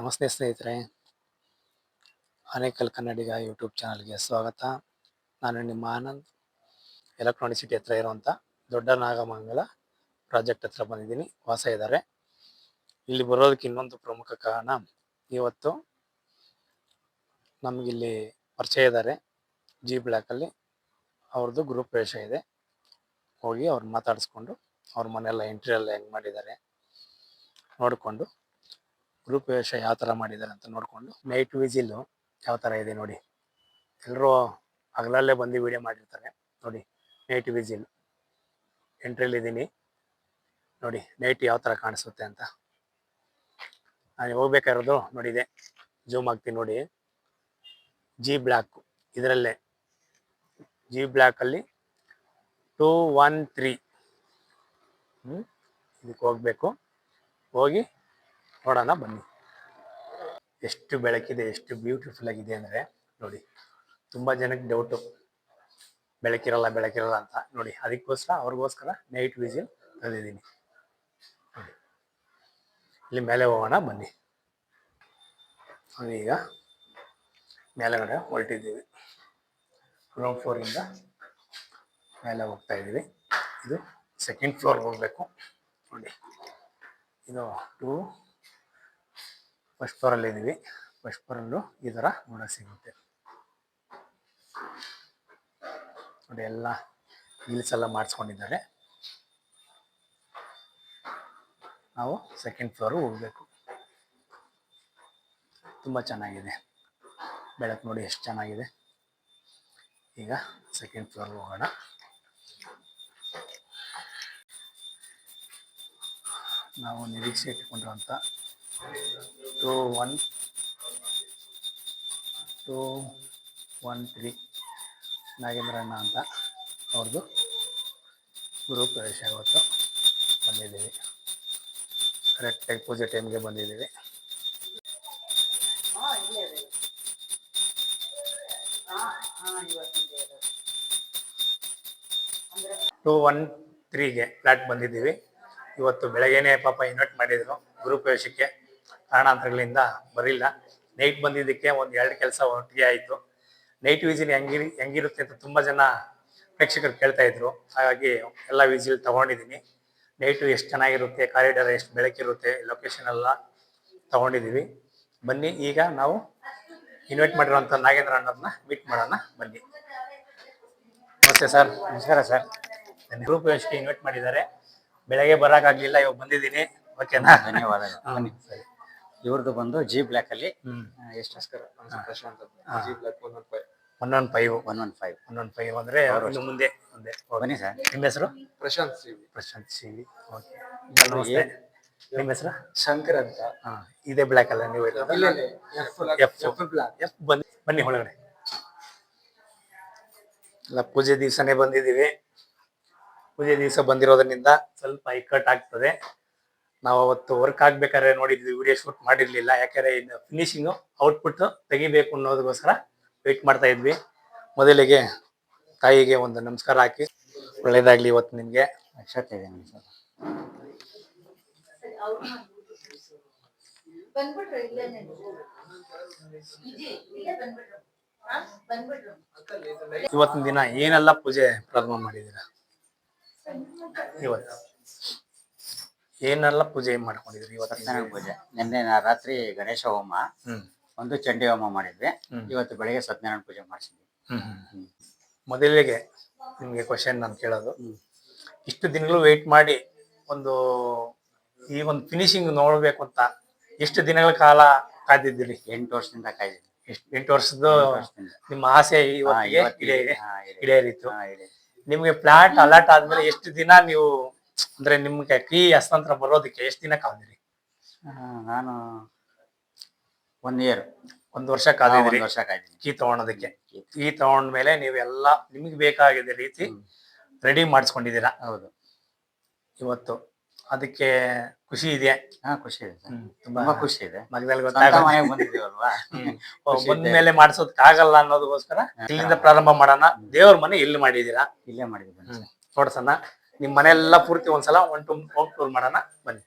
ನಮಸ್ತೆ ಸ್ನೇಹಿತರೆ. ಆನೇಕಲ್ ಕನ್ನಡಿಗ ಯೂಟ್ಯೂಬ್ ಚಾನಲ್ಗೆ ಸ್ವಾಗತ. ನಾನು ನಿಮ್ಮ ಆನಂದ್. ಎಲೆಕ್ಟ್ರಾನಿಕ್ ಸಿಟಿ ಹತ್ರ ಇರುವಂಥ ದೊಡ್ಡ ನಾಗಮಂಗಲ ಪ್ರಾಜೆಕ್ಟ್ ಹತ್ರ ಬಂದಿದ್ದೀನಿ. ವಾಸ ಇದ್ದಾರೆ. ಇಲ್ಲಿ ಬರೋದಕ್ಕೆ ಇನ್ನೊಂದು ಪ್ರಮುಖ ಕಾರಣ, ಇವತ್ತು ನಮಗಿಲ್ಲಿ ಪರಿಚಯ ಇದ್ದಾರೆ. ಜಿ ಬ್ಲ್ಯಾಕಲ್ಲಿ ಅವ್ರದ್ದು ಗ್ರೂಪ್ ಪ್ರವೇಶ ಇದೆ. ಹೋಗಿ ಅವ್ರು ಮಾತಾಡಿಸ್ಕೊಂಡು ಅವ್ರ ಮನೆಯೆಲ್ಲ ಎಂಟ್ರಿ ಎಲ್ಲ ಹೆಂಗೆ ಮಾಡಿದ್ದಾರೆ ನೋಡಿಕೊಂಡು ಗ್ರೂಪ್ ವೇಷ ಯಾವ ಥರ ಮಾಡಿದ್ದಾರೆ ಅಂತ ನೋಡಿಕೊಂಡು ನೈಟ್ ವಿಜಿಲ್ಲು ಯಾವ ಥರ ಇದೆ ನೋಡಿ. ಎಲ್ಲರೂ ಹಗಲಲ್ಲೇ ಬಂದು ವಿಡಿಯೋ ಮಾಡಿರ್ತಾರೆ. ನೋಡಿ ನೈಟ್ ವಿಜಿಲ್ ಎಂಟ್ರಿಲಿದ್ದೀನಿ ನೋಡಿ ನೈಟ್ ಯಾವ ಥರ ಕಾಣಿಸುತ್ತೆ ಅಂತ. ನಾನು ಹೋಗ್ಬೇಕಾಗಿರೋದು ನೋಡಿದೆ ಜೂಮ್ ಆಗ್ತೀನಿ ನೋಡಿ. ಜಿ ಬ್ಲ್ಯಾಕ್ ಇದರಲ್ಲೇ. ಜಿ ಬ್ಲ್ಯಾಕಲ್ಲಿ ಟೂ ಒನ್ ತ್ರೀ ಇದಕ್ಕೆ ಹೋಗಬೇಕು. ಹೋಗಿ ನೋಡೋಣ ಬನ್ನಿ. ಎಷ್ಟು ಬೆಳಕಿದೆ, ಎಷ್ಟು ಬ್ಯೂಟಿಫುಲ್ ಆಗಿದೆ ಅಂದರೆ ನೋಡಿ, ತುಂಬ ಜನಕ್ಕೆ ಡೌಟು ಬೆಳಕಿರಲ್ಲ ಬೆಳಕಿರಲ್ಲ ಅಂತ ನೋಡಿ, ಅದಕ್ಕೋಸ್ಕರ ಅವ್ರಿಗೋಸ್ಕರ ನೈಟ್ ವಿಸಿಲ್ ತಂದಿದ್ದೀನಿ. ನೋಡಿ, ಇಲ್ಲಿ ಮೇಲೆ ಹೋಗೋಣ, ಬನ್ನಿ. ಈಗ ಮೇಲೆಗಡೆ ಹೊರಟಿದ್ದೀವಿ. ಗ್ರೌಂಡ್ ಫ್ಲೋರಿಂದ ಮೇಲೆ ಹೋಗ್ತಾ ಇದ್ದೀವಿ. ಇದು ಸೆಕೆಂಡ್ ಫ್ಲೋರ್ಗೆ ಹೋಗಬೇಕು. ನೋಡಿ, ಇದು ಟೂ ಫಸ್ಟ್ ಫ್ಲೋರಲ್ಲಿ ಇದ್ದೀವಿ. ಫ್ಲೋರಲ್ಲೂ ಈ ಥರ ನೋಡ ಸಿಗುತ್ತೆ. ನೋಡಿ, ಎಲ್ಲ ಹೀಲ್ಸ್ ಎಲ್ಲ ಮಾಡಿಸ್ಕೊಂಡಿದ್ದಾರೆ. ನಾವು ಸೆಕೆಂಡ್ ಫ್ಲೋರು ಹೋಗಬೇಕು. ತುಂಬ ಚೆನ್ನಾಗಿದೆ. ಬೆಳಕು ನೋಡಿ ಎಷ್ಟು ಚೆನ್ನಾಗಿದೆ. ಈಗ ಸೆಕೆಂಡ್ ಫ್ಲೋರ್ ಹೋಗೋಣ. ನಾವು ನಿರೀಕ್ಷೆ ಇಟ್ಕೊಂಡಿರುವಂಥ two one two one three ನಾಗೇಂದ್ರಣ್ಣ ಅಂತ ಅವ್ರದ್ದು ಗುರು ಪ್ರವೇಶ ಇವತ್ತು ಬಂದಿದ್ದೀವಿ. ಕರೆಕ್ಟಾಗಿ ಪೂಜೆ ಟೈಮ್ಗೆ ಬಂದಿದ್ದೀವಿ. ಟೂ ಒನ್ ತ್ರೀಗೆ ಫ್ಲಾಟ್ ಬಂದಿದ್ದೀವಿ. ಇವತ್ತು ಬೆಳಗ್ಗೆನೆ ಪಾಪ ಇನ್ವೈಟ್ ಮಾಡಿದ್ರು ಗ್ರೂಪ್ ಪ್ರವೇಶಕ್ಕೆ. ಕಾರಣಾಂತರಗಳಿಂದ ಬರಲಿಲ್ಲ. ನೈಟ್ ಬಂದಿದ್ದಕ್ಕೆ ಒಂದು ಎರಡು ಕೆಲಸ ಒಟ್ಟಿಗೆ ಆಯಿತು. ನೈಟ್ ವಿಸಿಲ್ ಹೆಂಗಿರಿ ಹೆಂಗಿರುತ್ತೆ ಅಂತ ತುಂಬ ಜನ ಪ್ರೇಕ್ಷಕರು ಕೇಳ್ತಾ ಇದ್ರು. ಹಾಗಾಗಿ ಎಲ್ಲ ವಿಸಿಲ್ ತಗೊಂಡಿದ್ದೀನಿ. ನೈಟು ಎಷ್ಟು ಚೆನ್ನಾಗಿರುತ್ತೆ ಕಾರಿಡಾರ್ ಎಷ್ಟು ಬೆಳಕಿರುತ್ತೆ ಲೊಕೇಶನ್ ಎಲ್ಲ ತಗೊಂಡಿದ್ದೀವಿ. ಬನ್ನಿ ಈಗ ನಾವು ಇನ್ವೈಟ್ ಮಾಡಿರುವಂಥ ನಾಗೇಂದ್ರ ಅಣ್ಣವ್ರನ್ನ ಮೀಟ್ ಮಾಡೋಣ. ಬನ್ನಿ. ನಮಸ್ತೆ ಸರ್. ನಮಸ್ಕಾರ ಸರ್. ಗ್ರೂಪ್ ವೇಶ್ಗೆ ಇನ್ವೈಟ್ ಮಾಡಿದ್ದಾರೆ. ಬೆಳಗ್ಗೆ ಬರೋಕ್ಕಾಗಲಿಲ್ಲ ಇವಾಗ ಬಂದಿದ್ದೀನಿ. ಓಕೆನಾ ಧನ್ಯವಾದಗಳು. ಹಾ, ಬನ್ನಿ ಸರಿ. ಇವ್ರದ್ದು ಬಂದು ಜಿ ಬ್ಲಾಕ್ ಅಲ್ಲಿ ಎಷ್ಟು. One one five one one five one one five ಅಂದ್ರೆ ಅವ್ರು ಇನ್ನು ಮುಂದೆ ಮುಂದೆ. ಬನ್ನಿ ಸರ್. ನಿಮ್ಮ ಹೆಸರು? Prashanth C V Prashanth C V okay ನಮಸ್ತೆ. ನಿಮ್ಮ ಹೆಸರು? ಶಂಕರ್ ಅಂತ. ಹಾ. ಇದೇ ಬ್ಲ್ಯಾಕ್ ಅಲ್ಲ ನೀವು ಬ್ಲಾಕ್ ಎಫ್ ಬನ್ನಿ ಬನ್ನಿ ಒಳಗಡೆ. ಎಲ್ಲ ಪೂಜೆ ದಿವಸನೇ ಬಂದಿದ್ದೀವಿ. ಪೂಜೆ ದಿವಸ ಬಂದಿರೋದ್ರಿಂದ ಸ್ವಲ್ಪ ಇಕ್ಕಟ್ ಆಗ್ತದೆ. ನಾವು ಅವತ್ತು ವರ್ಕ್ ಆಗ್ಬೇಕಾದ್ರೆ ನೋಡಿದ್ವಿ ವಿಡಿಯೋ ಶೂಟ್ ಮಾಡಿರ್ಲಿಲ್ಲ. ಯಾಕಂದ್ರೆ ಇನ್ನು ಫಿನಿಶಿಂಗು ಔಟ್ಪುಟ್ ತೆಗಿಬೇಕು ಅನ್ನೋದಕ್ಕೋಸ್ಕರ ವೆಯ್ಟ್ ಮಾಡ್ತಾ ಇದ್ವಿ. ಮೊದಲಿಗೆ ತಾಯಿಗೆ ಒಂದು ನಮಸ್ಕಾರ ಹಾಕಿ ಒಳ್ಳೇದಾಗ್ಲಿ ಇವತ್ತು ನಿಮ್ಗೆ. ಇದೆ ಇದಿ ಇವತ್ತಿನ ದಿನ ಏನೆಲ್ಲ ಪೂಜೆ ಪ್ರಾರಂಭ ಮಾಡಿದೀರ ಇವತ್ತು. ಏನೆಲ್ಲ ಪೂಜೆ ಮಾಡ್ಕೊಂಡಿದ್ರಿ ಇವತ್ತು ಸತ್ಯನಾರಾಯಣ ಪೂಜೆ ನಿನ್ನೆ ನಾ ರಾತ್ರಿ ಗಣೇಶ ಹೋಮ ಹ್ಮ್ ಒಂದು ಚಂಡಿ ಹೋಮ ಮಾಡಿದ್ವಿ ಹ್ಮ್. ಇವತ್ತು ಬೆಳಿಗ್ಗೆ ಸತ್ಯನಾರಾಯಣ ಪೂಜೆ ಮಾಡಿಸಿದ್ವಿ ಹ್ಮ್ ಹ್ಮ್. ಮೊದಲಿಗೆ ನಿಮ್ಗೆ ಕ್ವಶನ್ ನಾನು ಕೇಳೋದು ಹ್ಮ್. ಇಷ್ಟು ದಿನಗಳು ವೆಯ್ಟ್ ಮಾಡಿ ಒಂದು ಈ ಒಂದು ಫಿನಿಶಿಂಗ್ ನೋಡ್ಬೇಕು ಅಂತ ಎಷ್ಟು ದಿನಗಳ ಕಾಲ ಕಾದಿದ್ದೀರಿ ಎಂಟು ವರ್ಷದಿಂದ ಕಾಯ್ದಿದ್ವಿ ಎಷ್ಟು ಎಂಟು ವರ್ಷದ ಎಂಟು ವರ್ಷದಿಂದ. ನಿಮ್ಮ ಆಸೆ ಹಾ, ಇವತ್ತಿಗೆ ಇವತ್ತಿಗೆ. ಈಡೇ- ಹಾ, ಇದೆ. ಈಡೇರಿತ್ತು ಹಾ, ಇದೆ. ನಿಮ್ಗೆ ಪ್ಲಾಟ್ ಅಲರ್ಟ್ ಆದ್ಮೇಲೆ ಎಷ್ಟು ದಿನ ನೀವು ಅಂದ್ರೆ ನಿಮ್ಗೆ ಕೀ ಹಸ್ತಾಂತರ ಬರೋದಕ್ಕೆ ಎಷ್ಟು ದಿನ ಕಾದಿರಿ? ನಾನು ಒನ್ ಇಯರ್ ಒಂದ್ ವರ್ಷ ಕಾದಿದ್ರಿ. ವರ್ಷ ಕಾಯ್ದಿನಿ. ಕೀ ತಗೊಳೋದಕ್ಕೆ. ಕೀ ತಗೊಂಡ್ಮೇಲೆ ನೀವೆಲ್ಲ ನಿಮ್ಗೆ ಬೇಕಾಗಿದ್ದ ರೀತಿ ರೆಡಿ ಮಾಡಿಸ್ಕೊಂಡಿದ್ದೀರಾ? ಹೌದು. ಇವತ್ತು. ಅದಕ್ಕೆ ಖುಷಿ ಇದೆ ಹಾ ಖುಷಿ ಇದೆ ತುಂಬಾ ಖುಷಿ ಇದೆ. ಮಗದಲ್ಲಿ ಗೊತ್ತಾಗಲ್ವಾ ಬಂದ್ಮೇಲೆ ಮಾಡಿಸೋದಕ್ಕೆ ಆಗಲ್ಲ ಅನ್ನೋದಕ್ಕೋಸ್ಕರ ಇಲ್ಲಿಂದ ಪ್ರಾರಂಭ ಮಾಡೋಣ. ದೇವ್ರ ಮನೆ ಇಲ್ಲಿ ಮಾಡಿದೀರಾ ಇಲ್ಲೇ ಮಾಡಿದ್ವಿ. ನೋಡ್ಸಣ ನಿಮ್ ಮನೆಯೆಲ್ಲ ಪೂರ್ತಿ ಒಂದ್ಸಲ ಒನ್ ಟು ಹೋಮ್ ಟೂರ್ ಮಾಡೋಣ, ಬನ್ನಿ.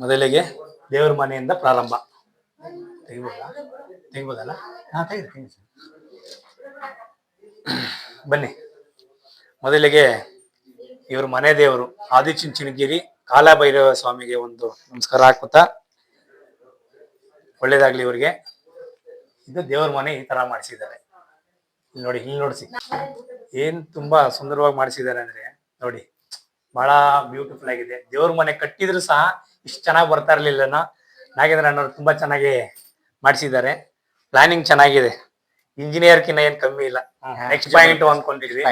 ಮೊದಲಿಗೆ ದೇವ್ರ ಮನೆಯಿಂದ ಪ್ರಾರಂಭ. ತೆಗಿಬೋದಾ? ತೆಗಿಬೋದಲ್ಲ? ಹಾ ತೆಗಿ ಸರ್. ಬನ್ನಿ. ಮೊದಲಿಗೆ ಇವ್ರ ಮನೆ ದೇವರು ಆದಿಚುಂಚನಗಿರಿ ಕಾಲಭೈರವ ಸ್ವಾಮಿಗೆ ಒಂದು ನಮಸ್ಕಾರ ಹಾಕುತ್ತಾ ಒಳ್ಳೇದಾಗ್ಲಿ ಇವ್ರಿಗೆ. ಇದು ದೇವ್ರ ಮನೆ ಈ ತರ ಮಾಡಿಸಿದ್ದಾರೆ. ಇಲ್ಲಿ ನೋಡಿ ಇಲ್ಲಿ ನೋಡಿಸಿ ಏನ್ ತುಂಬಾ ಸುಂದರವಾಗಿ ಮಾಡಿಸಿದ್ದಾರೆ ಅಂದ್ರೆ ನೋಡಿ ಬಹಳ ಬ್ಯೂಟಿಫುಲ್ ಆಗಿದೆ. ದೇವ್ರ ಮನೆ ಕಟ್ಟಿದ್ರು ಸಹ ಇಷ್ಟು ಚೆನ್ನಾಗಿ ಬರ್ತಾ ಇರ್ಲಿಲ್ಲ ನಾಗೇಂದ್ರ ಅಣ್ಣವ್ರು ತುಂಬಾ ಚೆನ್ನಾಗಿ ಮಾಡಿಸಿದ್ದಾರೆ. ಪ್ಲಾನಿಂಗ್ ಚೆನ್ನಾಗಿದೆ. ಇಂಜಿನಿಯರ್ ಕಿನ್ನ ಏನ್ ಕಮ್ಮಿ ಇಲ್ಲ. ನೆಕ್ಸ್ಟ್ ಪಾಯಿಂಟ್ ಅನ್ಕೊಂಡಿದ್ವಿ.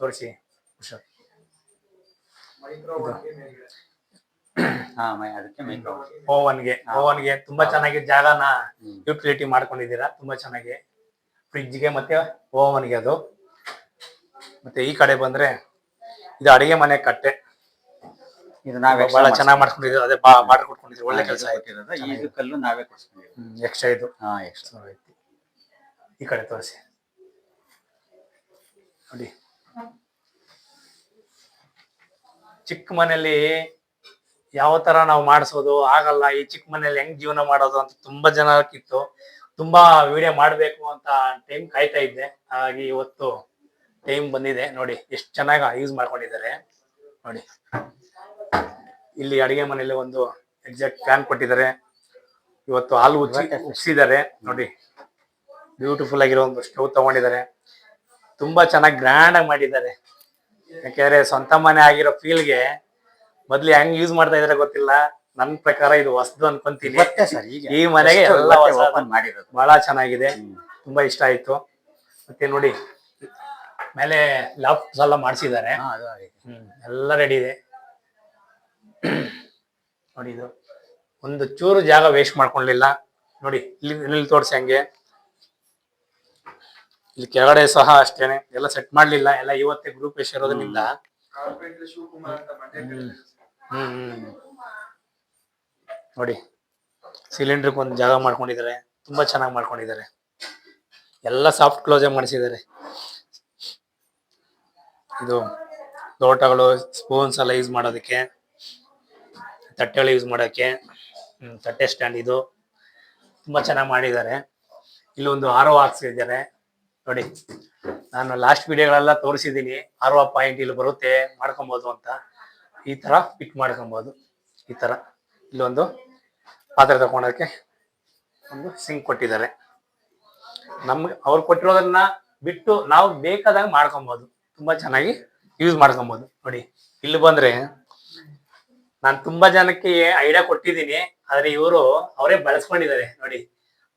ತೋರಿಸಿ. ಓವನ್ಗೆ ಓವನ್ಗೆ ತುಂಬಾ ಚೆನ್ನಾಗಿ ಜಾಗನ ಯುಟಿಲಿಟಿ ಮಾಡ್ಕೊಂಡಿದ್ದೀರಾ. ತುಂಬಾ ಚೆನ್ನಾಗಿ. ಫ್ರಿಡ್ಜ್ಗೆ ಮತ್ತೆ ಓವನ್ಗೆ ಅದು. ಮತ್ತೆ ಈ ಕಡೆ ಬಂದ್ರೆ ಇದು ಅಡಿಗೆ ಮನೆ ಕಟ್ಟೆ. ಇದು ನಾವೇ ಬಹಳ ಚೆನ್ನಾಗಿ ಮಾಡ್ಕೊಂಡಿದ್ದೀವಿ. ಅದೇ ಬಾರ್ಡರ್ ಕೊಟ್ಕೊಂಡಿದ್ದೀವಿ. ಒಳ್ಳೆ ಕೆಲಸ ಆಯ್ತು. ಕೊಟ್ಟಿರೋದು. ಇದು ಕಲ್ಲು ನಾವೇ ಕೊಡ್ಸ್ಕೊಂಡಿರೋದು ಎಕ್ಸ್ಟ್ರಾ ಇದು. ಹಾ ಎಕ್ಸ್ಟ್ರಾ ಐತಿ. ಈ ಕಡೆ ತೋರಿಸಿ. ನೋಡಿ. ಚಿಕ್ಕ ಮನೆಯಲ್ಲಿ ಯಾವ ತರ ನಾವು ಮಾಡಿಸೋದು ಆಗಲ್ಲ. ಈ ಚಿಕ್ಕ ಮನೇಲಿ ಹೆಂಗ್ ಜೀವನ ಮಾಡೋದು ಅಂತ ತುಂಬಾ ಜನಕ್ಕಿತ್ತು. ತುಂಬಾ ವಿಡಿಯೋ ಮಾಡಬೇಕು ಅಂತ ಟೈಮ್ ಕಾಯ್ತಾ ಇದ್ದೆ. ಹಾಗಾಗಿ ಇವತ್ತು ಟೈಮ್ ಬಂದಿದೆ. ನೋಡಿ ಎಷ್ಟು ಚೆನ್ನಾಗಿ ಯೂಸ್ ಮಾಡ್ಕೊಂಡಿದ್ದಾರೆ. ನೋಡಿ. ಇಲ್ಲಿ ಅಡಿಗೆ ಮನೆಯಲ್ಲಿ ಒಂದು ಎಕ್ಸಾಕ್ಟ್ ಫ್ಯಾನ್ ಕೊಟ್ಟಿದ್ದಾರೆ. ಇವತ್ತು ಹಾಲು ಉಚ್ಚಿ ನೋಡಿ ಬ್ಯೂಟಿಫುಲ್ ಆಗಿರೋ ಒಂದು ಸ್ಟವ್ ತಗೊಂಡಿದ್ದಾರೆ. ತುಂಬಾ ಚೆನ್ನಾಗಿ ಗ್ರ್ಯಾಂಡ್ ಆಗಿ ಮಾಡಿದ್ದಾರೆ. ಯಾಕೆಂದ್ರೆ ಸ್ವಂತ ಮನೆ ಆಗಿರೋ ಫೀಲ್ಗೆ ಮೊದ್ಲು ಹೆಂಗ್ ಯೂಸ್ ಮಾಡ್ತಾ ಇದಾರೆ ಗೊತ್ತಿಲ್ಲ. ನನ್ ಪ್ರಕಾರ ಇದು ಹೊಸದು ಅನ್ಕೊಂತೀನಿ. ಇವತ್ತೇ ಸರ್ ಈಗ ಈ ಮನೆಗೆ ಎಲ್ಲ ಓಪನ್ ಮಾಡಿರೋದು. ಬಹಳ ಚೆನ್ನಾಗಿದೆ. ತುಂಬಾ ಇಷ್ಟ ಆಯ್ತು. ಮತ್ತೆ ನೋಡಿ ಮೇಲೆ ಲಾಫ್ಟ್ಸ್ ಎಲ್ಲ ಮಾಡಿಸಿದ್ದಾರೆ. ಎಲ್ಲ ರೆಡಿ ಇದೆ. ನೋಡಿ ಇದು. ಒಂದು ಚೂರು ಜಾಗ ವೇಸ್ಟ್ ಮಾಡ್ಕೊಳ್ಲಿಲ್ಲ ನೋಡಿ ಇಲ್ಲಿ ಇಲ್ಲಿ ತೋರಿಸಿ ಹಂಗೆ. ಇಲ್ಲಿ ಕೆಳಗಡೆ ಸಹ ಅಷ್ಟೇನೆ. ಎಲ್ಲ ಸೆಟ್ ಮಾಡ್ಲಿಲ್ಲ. ಎಲ್ಲ ಇವತ್ತೇ ಗ್ರೂಪ್ ಎಷ್ಟಿರೋದ್ರಿಂದ ಹ್ಮ್ ಹ್ಮ್. ನೋಡಿ ಸಿಲಿಂಡರ್ ಒಂದು ಜಾಗ ಮಾಡ್ಕೊಂಡಿದ್ದಾರೆ, ತುಂಬಾ ಚೆನ್ನಾಗಿ ಮಾಡ್ಕೊಂಡಿದ್ದಾರೆ. ಎಲ್ಲ ಸಾಫ್ಟ್ ಕ್ಲೋಸ್ ಮಾಡಿಸಿದ್ದಾರೆ. ಇದು ಲೋಟಗಳು ಸ್ಪೂನ್ಸ್ ಎಲ್ಲ ಯೂಸ್ ಮಾಡೋದಕ್ಕೆ, ತಟ್ಟೆಗಳು ಯೂಸ್ ಮಾಡೋಕ್ಕೆ ತಟ್ಟೆ ಸ್ಟ್ಯಾಂಡ್ ಇದು ತುಂಬಾ ಚೆನ್ನಾಗಿ ಮಾಡಿದ್ದಾರೆ. ಇಲ್ಲಿ ಒಂದು ಆರೋ ಹಾಕ್ಸಿದ್ದಾರೆ ನೋಡಿ, ನಾನು ಲಾಸ್ಟ್ ವಿಡಿಯೋಗಳೆಲ್ಲ ತೋರಿಸಿದ್ದೀನಿ. ಆರೋ ಪಾಯಿಂಟ್ ಇಲ್ಲಿ ಬರುತ್ತೆ, ಮಾಡ್ಕೊಬೋದು ಅಂತ. ಈ ತರ ಫಿಟ್ ಮಾಡ್ಕೊಬೋದು. ಈ ತರ. ಇಲ್ಲೊಂದು ಪಾತ್ರೆ ತಗೊಳಕ್ಕೆ ಒಂದು ಸಿಂಕ್ ಕೊಟ್ಟಿದ್ದಾರೆ. ನಮ್ಗೆ ಅವ್ರು ಕೊಟ್ಟಿರೋದನ್ನ ಬಿಟ್ಟು ನಾವು ಬೇಕಾದಾಗ ಮಾಡ್ಕೊಬೋದು. ತುಂಬಾ ಚೆನ್ನಾಗಿ ಯೂಸ್ ಮಾಡ್ಕೊಬೋದು. ನೋಡಿ ಇಲ್ಲಿ ಬಂದ್ರೆ ನಾನು ತುಂಬಾ ಜನಕ್ಕೆ ಐಡಿಯಾ ಕೊಟ್ಟಿದ್ದೀನಿ ಆದ್ರೆ ಇವರು ಅವರೇ ಬಳಸ್ಕೊಂಡಿದ್ದಾರೆ. ನೋಡಿ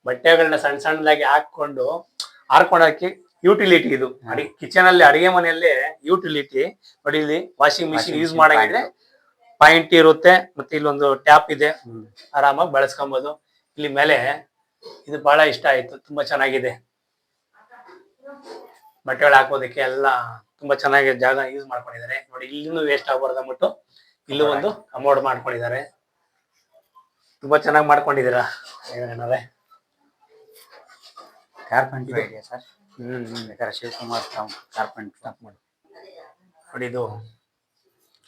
ಬಟ್ಟೆಗಳನ್ನ ಸಣ್ಣ ಸಣ್ಣದಾಗಿ ಹಾಕೊಂಡು ಹಾರ್ಕೊಂಡಕ್ಕೆ ಯುಟಿಲಿಟಿ ಇದು. ಅಡಿ ಕಿಚನ್ ಅಲ್ಲಿ ಅಡಿಗೆ ಮನೆಯಲ್ಲೇ ಯುಟಿಲಿಟಿ ನೋಡಿ ಇಲ್ಲಿ ವಾಷಿಂಗ್ ಮಿಷಿನ್ ಯೂಸ್ ಮಾಡಂಗಿದ್ರೆ ಪಾಯಿಂಟ್ ಇರುತ್ತೆ ಮತ್ತೆ ಇಲ್ಲೊಂದು ಟ್ಯಾಪ್ ಇದೆ. ಆರಾಮಾಗಿ ಬಳಸ್ಕೊಬೋದು. ಇಲ್ಲಿ ಮೇಲೆ ಇದು ಬಹಳ ಇಷ್ಟ ಆಯ್ತು ತುಂಬಾ ಚೆನ್ನಾಗಿದೆ. ಬಟ್ಟೆಗಳು ಹಾಕೋದಕ್ಕೆ ಎಲ್ಲ ತುಂಬಾ ಚೆನ್ನಾಗಿ ಜಾಗ ಯೂಸ್ ಮಾಡ್ಕೊಂಡಿದ್ದಾರೆ. ನೋಡಿ ಇಲ್ಲಿನೂ ವೇಸ್ಟ್ ಆಗ್ಬಾರ್ದು ಅಂದ್ಬಿಟ್ಟು ಇಲ್ಲೂ ಒಂದು ಅಮೌಂಟ್ ಮಾಡ್ಕೊಂಡಿದ್ದಾರೆ. ತುಂಬಾ ಚೆನ್ನಾಗಿ ಮಾಡ್ಕೊಂಡಿದ್ದೀರಾ? ಏನಾರೆ ಕಾರ್ಪೆಂಟರ್ ಇದೆಯಾ ಸರ್ ಹ್ಮ್. ಬೇಕಾದ್ರೆ ಶಿವಕುಮಾರ್ ಕಾರ್ಪೆಂಟ್ ಸ್ಟಾಪ್ ಮಾಡಿ. ನೋಡಿ ಇದು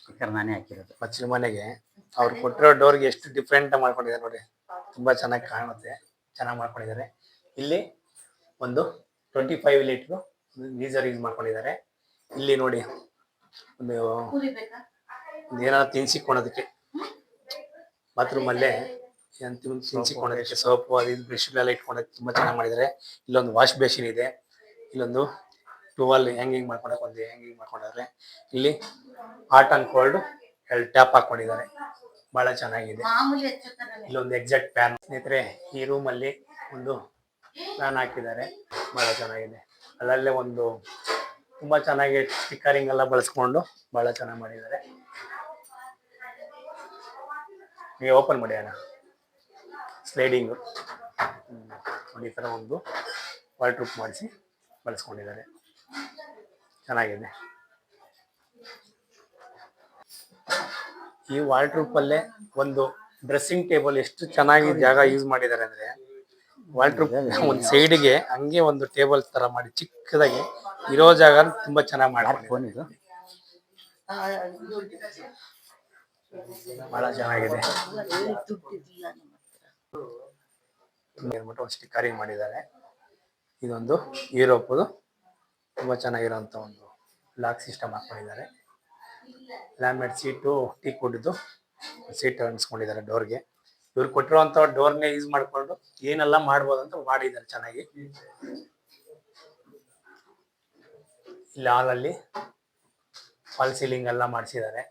ಸ್ಟಿಕ್ಕರ್ ನಾನೇ ಹಾಕಿರೋದು. ಬಚ್ಚಲ ಮನೆಗೆ ಅವ್ರು ಕೊಟ್ಟಿರೋ ಡೋರ್ಗೆ ಎಷ್ಟು ಡಿಫ್ರೆಂಟ್ ಮಾಡ್ಕೊಂಡಿದ್ದಾರೆ ನೋಡಿ. ತುಂಬಾ ಚೆನ್ನಾಗಿ ಕಾಣುತ್ತೆ. ಚೆನ್ನಾಗಿ ಮಾಡ್ಕೊಂಡಿದ್ದಾರೆ. ಇಲ್ಲಿ ಒಂದು twenty five litre geyser use ಮಾಡ್ಕೊಂಡಿದ್ದಾರೆ. ಇಲ್ಲಿ ನೋಡಿ ಒಂದು ಏನಾದ್ರು ತಿನ್ಸಿಕೊಳೋದಕ್ಕೆ. ಬಾತ್ರೂಮ್ ಅಲ್ಲೇ ತಿನ್ಸಿಕೊಳೋದಕ್ಕೆ ಸೋಪು ಅದು ಎಲ್ಲ ಇಟ್ಕೊಳಕ್ಕೆ ತುಂಬಾ ಚೆನ್ನಾಗಿ ಮಾಡಿದ್ದಾರೆ. ಇಲ್ಲೊಂದು ವಾಶ್ ಬೇಸಿನ್ ಇದೆ. ಇಲ್ಲೊಂದು ಟೂವಲ್ ಹಿಂಗೆ ಮಾಡ್ಕೊಳಕ್ಕೆ ಒಂದು ಹ್ಯಾಂಗಿಂಗ್ ಮಾಡ್ಕೊಂಡ್ರೆ. ಇಲ್ಲಿ ಹಾಟ್ ಅಂಡ್ ಕೋಲ್ಡ್ ಎರಡು ಟ್ಯಾಪ್ ಹಾಕೊಂಡಿದ್ದಾರೆ ಬಹಳ ಚೆನ್ನಾಗಿದೆ. ಇಲ್ಲೊಂದು ಎಕ್ಸಾಕ್ಟ್ ಪ್ಯಾನ್ ಸ್ನೇಹಿತರೆ ಈ ರೂಮಲ್ಲಿ ಅಲ್ಲಿ ಒಂದು ಪ್ಯಾನ್ ಹಾಕಿದ್ದಾರೆ. ಬಹಳ ಚೆನ್ನಾಗಿದೆ. ಅಲ್ಲಲ್ಲೇ ಒಂದು ತುಂಬಾ ಚೆನ್ನಾಗಿ ಸ್ಟಿಕ್ಕರಿಂಗ್ ಎಲ್ಲ ಬಳಸ್ಕೊಂಡು ಬಹಳ ಚೆನ್ನಾಗಿ ಮಾಡಿದ್ದಾರೆ. ನೀವು ಓಪನ್ ಮಾಡಿ ಅಣ್ಣ. ಸ್ಲೈಡಿಂಗು ನೋಡಿ ಈ ಥರ ಒಂದು ವಾಲ್ ಟ್ರೂಪ್ ಮಾಡಿಸಿ ಬಳಸ್ಕೊಂಡಿದ್ದಾರೆ. ಚೆನ್ನಾಗಿದೆ. ಈ ವಾಲ್ ಟ್ರೂಪ್ ಅಲ್ಲೇ ಒಂದು ಡ್ರೆಸ್ಸಿಂಗ್ ಟೇಬಲ್ ಎಷ್ಟು ಚೆನ್ನಾಗಿ ಜಾಗ ಯೂಸ್ ಮಾಡಿದ್ದಾರೆ ಅಂದ್ರೆ ವಾಲ್ ಟ್ರೂಪ್ ಒಂದು ಸೈಡ್ಗೆ ಹಂಗೆ ಒಂದು ಟೇಬಲ್ ತರ ಮಾಡಿ ಚಿಕ್ಕದಾಗಿ ಇರೋ ಜಾಗ ತುಂಬಾ ಚೆನ್ನಾಗಿ ಮಾಡಿ ಫೋನ್ ಇದು? ಬಹಳ ಚೆನ್ನಾಗಿದೆ. ಒಂದು ಸ್ಟಿಕ್ಕರಿಂಗ್ ಮಾಡಿದ್ದಾರೆ. ಇದೊಂದು ಯುರೋಪದು ತುಂಬ ಚೆನ್ನಾಗಿರೋಂಥ ಒಂದು ಲಾಕ್ ಸಿಸ್ಟಮ್ ಹಾಕ್ಕೊಂಡಿದ್ದಾರೆ ಲ್ಯಾಮೆಡ್ ಸೀಟು ಟೀ ಕುಡಿದು ಸೀಟ್ ಅನ್ಸ್ಕೊಂಡಿದ್ದಾರೆ ಡೋರ್ಗೆ ಇವ್ರು ಕೊಟ್ಟಿರುವಂಥ ಡೋರ್ನೇ ಯೂಸ್ ಮಾಡಿಕೊಂಡು ಏನೆಲ್ಲ ಮಾಡ್ಬೋದು ಅಂತ ಮಾಡಿದ್ದಾರೆ ಚೆನ್ನಾಗಿ. ಇಲ್ಲಿ ಹಾಲಲ್ಲಿ ಫಾಲ್ ಸೀಲಿಂಗ್ ಎಲ್ಲ ಮಾಡಿಸಿದ್ದಾರೆ.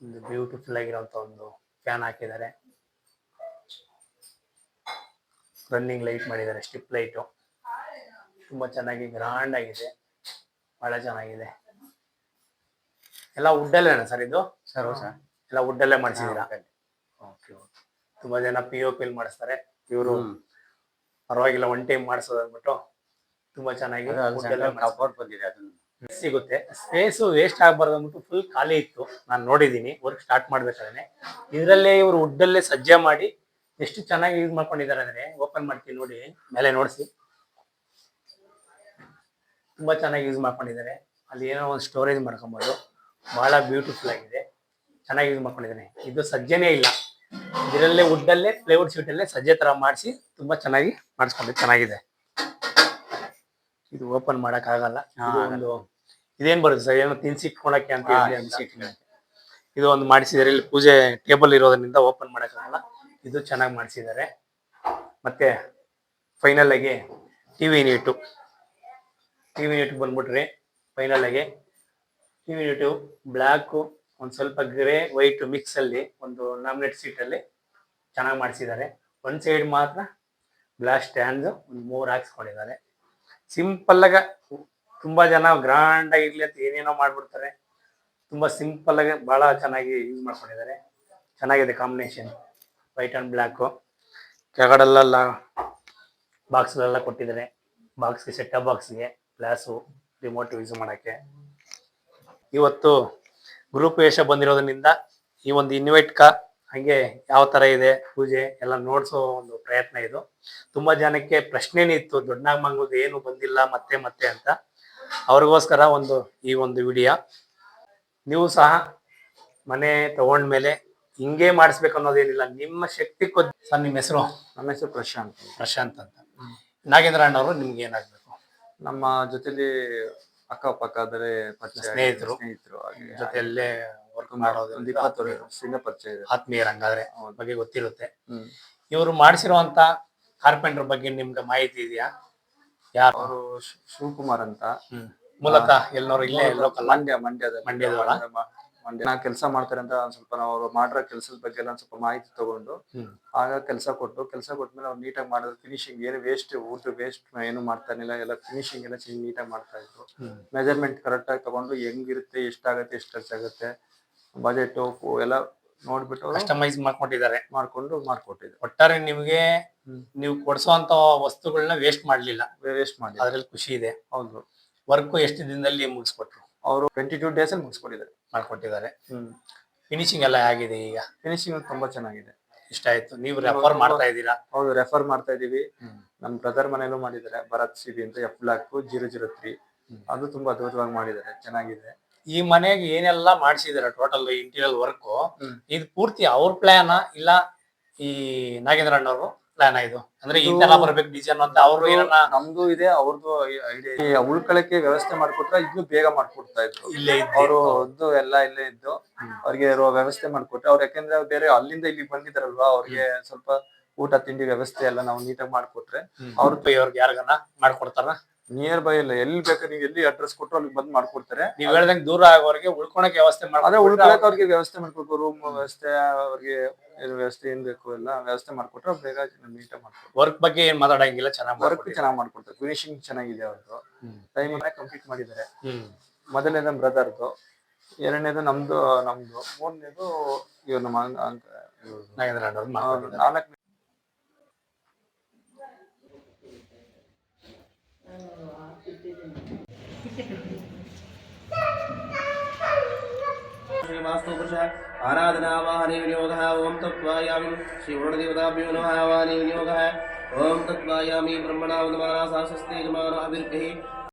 ಒಂದು ಬ್ಯೂಟಿಫುಲ್ ಆಗಿರೋಂಥ ಒಂದು ಫ್ಯಾನ್ ಹಾಕಿದ್ದಾರೆ. ರನ್ನಿಂಗ್ ಲೈಟ್ ಮಾಡಿದ್ದಾರೆ ಸ್ಟಿಪ್ ಲೈಟು ತುಂಬ ಚೆನ್ನಾಗಿ ಗ್ರಾಂಡ್ ಆಗಿದೆ. ಬಹಳ ಚೆನ್ನಾಗಿದೆ. ಎಲ್ಲ ವುಡ್ಡಲ್ಲೇನಾ ಸರ್ ಇದು? ಸರ್ ಸರ್ ಎಲ್ಲ ವುಡ್ಡಲ್ಲೇ ಅಲ್ಲೇ ಓಕೆ ಓಕೆ ತುಂಬಾ ಜನ ಪಿ ಒ ಪಿಲ್ ಮಾಡಿಸ್ತಾರೆ. ಇವರು ಪರವಾಗಿಲ್ಲ ಒನ್ ಟೈಮ್ ಮಾಡಿಸೋದು ಅಂದ್ಬಿಟ್ಟು ತುಂಬಾ ಚೆನ್ನಾಗಿ ಬಂದಿದೆ ಅದನ್ನು. ಸಿಗುತ್ತೆ. ಸ್ಪೇಸ್ ವೇಸ್ಟ್ ಆಗಬಾರ್ದು ಅಂದ್ಬಿಟ್ಟು ಫುಲ್ ಖಾಲಿ ಇತ್ತು. ನಾನು ನೋಡಿದ್ದೀನಿ ವರ್ಕ್ ಸ್ಟಾರ್ಟ್ ಮಾಡ್ಬೇಕಾದ್ರೆ. ಇದರಲ್ಲೇ ಇವರು ವುಡ್ಡಲ್ಲೇ ಸಜ್ಜೆ ಮಾಡಿ ಎಷ್ಟು ಚೆನ್ನಾಗಿ ಯೂಸ್ ಮಾಡ್ಕೊಂಡಿದ್ದಾರೆ ಅಂದ್ರೆ ಓಪನ್ ಮಾಡ್ತೀನಿ ನೋಡಿ. ಮೇಲೆ ನೋಡಿಸಿ. ತುಂಬಾ ಚೆನ್ನಾಗಿ ಯೂಸ್ ಮಾಡ್ಕೊಂಡಿದ್ದಾರೆ ಅಲ್ಲಿ ಏನೋ ಒಂದು ಸ್ಟೋರೇಜ್ ಮಾಡ್ಕೊಬೋದು. ಬಹಳ ಬ್ಯೂಟಿಫುಲ್ ಆಗಿದೆ. ಚೆನ್ನಾಗಿ ಯೂಸ್ ಮಾಡ್ಕೊಂಡಿದ್ದಾನೆ ಇದು ಸಜ್ಜೆನೇ ಇಲ್ಲ. ಇದರಲ್ಲೇ ವುಡ್ಡಲ್ಲೇ ಪ್ಲೇವುಡ್ ಶೀಟಲ್ಲೇ ಸಜ್ಜೆ ತರ ಮಾಡಿಸಿ ತುಂಬಾ ಚೆನ್ನಾಗಿ ಮಾಡಿಸ್ಕೊಂಡು ಚೆನ್ನಾಗಿದೆ. ಇದು ಓಪನ್ ಮಾಡಕ್ ಆಗಲ್ಲ. ಹಾ, ಇದು ಆಗಲ್ಲ. ಒಂದು ಇದೇನ್ ಬರುತ್ತೆ ಸರ್? ಏನೋ ಹಾ, ಹೇಳಿ ಅಂತ. ಇದು ಒಂದು ಮಾಡಿಸಿದ್ದಾರೆ. ಇಲ್ಲಿ ಪೂಜೆ ಟೇಬಲ್ ಇರೋದ್ರಿಂದ ಓಪನ್ ಆಗಲ್ಲ. ಇದು ಚೆನ್ನಾಗಿ ಮಾಡಿಸಿದ್ದಾರೆ. ಮತ್ತೆ ಫೈನಲ್ ಆಗಿ ಟಿವಿ ಟಿವಿ ಯೂನಿಟ್ ಬಂದ್ಬಿಟ್ರಿ ಫೈನಲ್ ಆಗಿ ಟಿವಿ ಯೂನಿಟು ಬ್ಲ್ಯಾಕು ಒಂದು ಸ್ವಲ್ಪ ಗ್ರೇ ವೈಟ್ ಮಿಕ್ಸ್ ಅಲ್ಲಿ ಒಂದು ನಾಮಿನೇಟ್ ಸೀಟಲ್ಲಿ ಚೆನ್ನಾಗಿ ಮಾಡಿಸಿದ್ದಾರೆ. ಒಂದ್ ಸೈಡ್ ಮಾತ್ರ ಗ್ಲಾಸ್ ಸ್ಟ್ಯಾಂಡ್ ಒಂದು ಮೂರು ಹಾಕ್ಸ್ಕೊಂಡಿದ್ದಾರೆ. ಸಿಂಪಲ್ ಆಗ ತುಂಬಾ ಜನ ಇರ್ಲಿ ಅಂತ ಏನೇನೋ ಮಾಡ್ಬಿಡ್ತಾರೆ. ತುಂಬಾ ಸಿಂಪಲ್ ಆಗಿ ಬಹಳ ಚೆನ್ನಾಗಿ ಯೂಸ್ ಮಾಡ್ಕೊಂಡಿದ್ದಾರೆ. ಚೆನ್ನಾಗಿದೆ ಕಾಂಬಿನೇಷನ್ ವೈಟ್ ಅಂಡ್ ಬ್ಲ್ಯಾಕು ಕೆಳಗಡೆಲ್ಲ ಬಾಕ್ಸ್ಗಳೆಲ್ಲ ಕೊಟ್ಟಿದ್ದಾರೆ. ಬಾಕ್ಸ್ಗೆ ಸೆಟ್ ಬಾಕ್ಸ್ಗೆ ಗ್ಲಾಸು ರಿಮೋಟ್ ಯೂಸ್ ಮಾಡೋಕ್ಕೆ. ಇವತ್ತು ಗ್ರೂಪ್ ವೇಷ ಬಂದಿರೋದ್ರಿಂದ ಈ ಒಂದು ಇನ್ವೈಟ್ ಕಾ ಹಾಗೆ ಯಾವ ತರ ಇದೆ ಪೂಜೆ ಎಲ್ಲ ನೋಡಿಸೋ ಒಂದು ಪ್ರಯತ್ನ ಇದು. ತುಂಬಾ ಜನಕ್ಕೆ ಪ್ರಶ್ನೆನೇ ಇತ್ತು ದೊಡ್ಡನಾಗಮಂಗ್ಳದ್ದು ಏನು ಬಂದಿಲ್ಲ ಮತ್ತೆ ಮತ್ತೆ ಅಂತ. ಅವ್ರಿಗೋಸ್ಕರ ಒಂದು ಈ ಒಂದು ವಿಡಿಯೋ. ನೀವು ಸಹ ಮನೆ ತಗೊಂಡ್ಮೇಲೆ ಹಿಂಗೆ ಮಾಡಿಸ್ಬೇಕು ಅನ್ನೋದೇನಿಲ್ಲ ನಿಮ್ಮ ಶಕ್ತಿ ಕೊ ಸರ್ ನಿಮ್ಮ ಹೆಸರು? ನನ್ನ ಹೆಸರು ಪ್ರಶಾಂತ್ ಪ್ರಶಾಂತ್ ಅಂತ. ನಾಗೇಂದ್ರ ಅಣ್ಣವರು ನಿಮ್ಗೆ ಏನಾಗ್ಬೇಕು? ನಮ್ಮ ಜೊತೆಲಿ ಅಕ್ಕಪಕ್ಕದಲ್ಲಿ ಪರಿಚಯ ಆಗಿರೋ ಸ್ನೇಹಿತರು. ಸ್ನೇಹಿತರು ಹಾಗೆ ಜೊತೆಯಲ್ಲೇ ವರ್ಕ್ ಮಾಡೋದು ಒಂದು ಇಪ್ಪತ್ತು ವರ್ಷದಿಂದ ಪರಿಚಯ ಇದೆ. ಆತ್ಮೀಯರ ಹಂಗಾದ್ರೆ ಅವ್ರ ಬಗ್ಗೆ ಗೊತ್ತಿರುತ್ತೆ. ಹ್ಮ್. ಇವರು ಮಾಡಿಸಿರುವಂತ ಕಾರ್ಪೆಂಟರ್ ಬಗ್ಗೆ ನಿಮ್ಗೆ ಮಾಹಿತಿ ಇದೆಯಾ? ಯಾರು? ಅವರು ಶಿವಕುಮಾರ್ ಅಂತ. ಮೂಲತಃ ಎಲ್ಲೋರು ಇಲ್ಲೇ ಲೋಕಲ್ ಮಂಡ್ಯ ಮಂಡ್ಯದ ಮಂಡ್ಯದವರಾ? ಮಂಡ್ಯ ಕೆಲಸ ಮಾಡ್ತಾರೆ ಅಂತ ಒಂದ್ ಸ್ವಲ್ಪ ನಾವು ಅವ್ರು ಮಾಡಿರೋ ಕೆಲಸದ ಬಗ್ಗೆ ಎಲ್ಲ ಒಂದ್ ಸ್ವಲ್ಪ ಮಾಹಿತಿ ತಗೊಂಡು ಆಗ ಕೆಲಸ ಕೊಟ್ಟು ಕೆಲಸ ಕೊಟ್ಮೇಲೆ ಅವ್ರು ನೀಟಾಗಿ ಮಾಡಿದ್ರು. ಫಿನಿಶಿಂಗ್ ಏನು ವೇಸ್ಟ್ ಊಟ ವೇಸ್ಟ್ ಏನು ಮಾಡ್ತಾ ಇರಲಿಲ್ಲ. ಎಲ್ಲ ಫಿನಿಶಿಂಗ್ ಎಲ್ಲ ನೀಟಾಗಿ ಮಾಡ್ತಾ ಇದ್ರು. ಮೆಜರ್ಮೆಂಟ್ ಕರೆಕ್ಟ್ ಆಗಿ ತಗೊಂಡು ಹೆಂಗಿರುತ್ತೆ ಎಷ್ಟಾಗತ್ತೆ ಎಷ್ಟು ಖರ್ಚಾಗುತ್ತೆ ಬಜೆಟ್ ಎಲ್ಲ ನೋಡ್ಬಿಟ್ಟು ಕಸ್ಟಮೈಸ್ ಮಾಡ್ಕೊಂಡಿದ್ದಾರೆ ಮಾಡ್ಕೊಂಡು ಮಾಡ್ಕೊಟ್ಟಿದ್ರು. ಒಟ್ಟಾರೆ ನಿಮಗೆ ನೀವು ಕೊಡ್ಸೋಂತ ವಸ್ತುಗಳನ್ನ ವೇಸ್ಟ್ ಮಾಡ್ಲಿಲ್ಲ. ವೇಸ್ಟ್ ಮಾಡಿ ಅದ್ರಲ್ಲಿ ಖುಷಿ ಇದೆ. ಹೌದು. ವರ್ಕ್ ಎಷ್ಟು ದಿನದಲ್ಲಿ ಮುಗಿಸ್ಕೊಟ್ರು? ಅವರು ಟ್ವೆಂಟಿ ಟೂ ಡೇಸ್ ಅಲ್ಲಿ ಮುಗಿಸ್ಕೊಟ್ಟಿದ್ದಾರೆ ಮಾಡ್ಕೊಟ್ಟಿದ್ದಾರೆ. ಹ್ಮ್. ಫಿನಿಶಿಂಗ್ ಎಲ್ಲ ಆಗಿದೆ ಈಗ. ಫಿನಿಶಿಂಗ್ ತುಂಬಾ ಚೆನ್ನಾಗಿದೆ. ಇಷ್ಟ ಆಯ್ತು. ನೀವು ರೆಫರ್ ಮಾಡ್ತಾ ಇದ್ದೀರಾ? ಹೌದು ರೆಫರ್ ಮಾಡ್ತಾ ಇದೀವಿ. ನಮ್ ಬ್ರದರ್ ಮನೇಲೂ ಮಾಡಿದ್ದಾರೆ ಭರತ್ ಸಿಬಿ ಅಂತ F block zero zero three ಅದು ತುಂಬಾ ಅದ್ಭುತವಾಗಿ ಮಾಡಿದ್ದಾರೆ ಚೆನ್ನಾಗಿದೆ. ಈ ಮನೆಗೆ ಏನೆಲ್ಲ ಮಾಡಿಸಿದಾರೆ ಟೋಟಲ್ ಇಂಟೀರಿಯರ್ ವರ್ಕ್ ಇದು ಪೂರ್ತಿ ಅವ್ರ ಪ್ಲಾನ್ ಇಲ್ಲ ಈ ನಾಗೇಂದ್ರ ಅಣ್ಣವರು ಪ್ಲಾನ್ ಇದು? ಅಂದ್ರೆ ಇದು- ಇಂತೆಲ್ಲ ಬರ್ಬೇಕು ಡಿಸೈನ್ ಅಂತ ಅವರು ನಮ್ದು ಇದೆ ಅವ್ರದ್ದು ಐಡಿಯಾ ಉಳ್ಕೊಳಕ್ಕೆ ವ್ಯವಸ್ಥೆ ಮಾಡ್ಕೊಟ್ರೆ ಇನ್ನು ಬೇಗ ಮಾಡ್ಕೊಡ್ತಾ ಇದ್ರು. ಇಲ್ಲೇ ಅವರು ಒಂದು ಎಲ್ಲ ಇಲ್ಲೇ ಇದ್ದು ಅವ್ರಿಗೆ ವ್ಯವಸ್ಥೆ ಮಾಡ್ಕೊಟ್ರೆ ಅವ್ರು ಯಾಕಂದ್ರೆ ಬೇರೆ ಅಲ್ಲಿಂದ ಇಲ್ಲಿ ಬಂದಿದಾರಲ್ವಾ ಅವ್ರಿಗೆ ಸ್ವಲ್ಪ ಊಟ ತಿಂಡಿ ವ್ಯವಸ್ಥೆ ಎಲ್ಲ ನಾವು ನೀಟಾಗಿ ಮಾಡ್ಕೊಟ್ರೆ ಅವ್ರ ಅವ್ರಿಗೆ ಯಾರಿಗನ್ನ ಮಾಡ್ಕೊಡ್ತಾರ? ನಿಯರ್ ಬೈ ಇಲ್ಲ. ಎಲ್ಲಿ ಬೇಕಾದ್ರೆ ನೀವು ಎಲ್ಲಿ ಅಡ್ರೆಸ್ ಕೊಟ್ಟರು ಅಲ್ಲಿ ಬಂದ್ ಮಾಡ್ಕೊಡ್ತಾರೆ. ನೀವ್ ಹೇಳ್ದಂಗೆ ದೂರ ಆಗೋರಿಗೆ ಉಳ್ಕೊಳಕ್ ವ್ಯವಸ್ಥೆ ಅದೇ ಉಳ್ಕೊಳಕ್ಕೆ ಉಳ್ಕೊಳಕ್ ಅವ್ರಿಗೆ ವ್ಯವಸ್ಥೆ ಮಾಡ್ಕೊಡ್ಬೇಕು. ರೂಮ್ ವ್ಯವಸ್ಥೆ ಅವ್ರಿಗೆ ಏನು ವ್ಯವಸ್ಥೆ ಏನ್ ಬೇಕು ಎಲ್ಲ ವ್ಯವಸ್ಥೆ ಮಾಡ್ಕೊಟ್ರೆ ಅವ್ರು ಬೇಗ ಮೀಟ್ ಮಾಡ್ಕೊಡ್ತಾರೆ. ವರ್ಕ್ ಬಗ್ಗೆ ಏನ್ ಮಾತಾಡಂಗಿಲ್ಲ ಚೆನ್ನಾಗಿ ವರ್ಕ್ ಚೆನ್ನಾಗಿ ಮಾಡ್ಕೊಡ್ತಾರೆ. ಫಿನಿಶಿಂಗ್ ಚೆನ್ನಾಗಿದೆ ಅವ್ರದ್ದು ಟೈಮ್ ಕಂಪ್ಲೀಟ್ ಮಾಡಿದ್ದಾರೆ. ಹ್ಮ್. ಮೊದಲನೇದು ಬ್ರದರ್ದು. ಎರಡನೇದು ನಮ್ದು ನಮ್ದು. ಮೂರನೇದು ಇವ್ರು ನಮ್ಮ. ನಾಗೇಂದ್ರ ನಾಲ್ಕನೇ आराधनावाहने विनियोगः ॐ तत्त्वायामि श्रीवरुणदेवताभ्यो नमः, आवाहने विनियोगः। ॐ तत्त्वायामि ब्रह्मणा वन्दमाना सा स्वस्ति यजमानो अभिर्भिः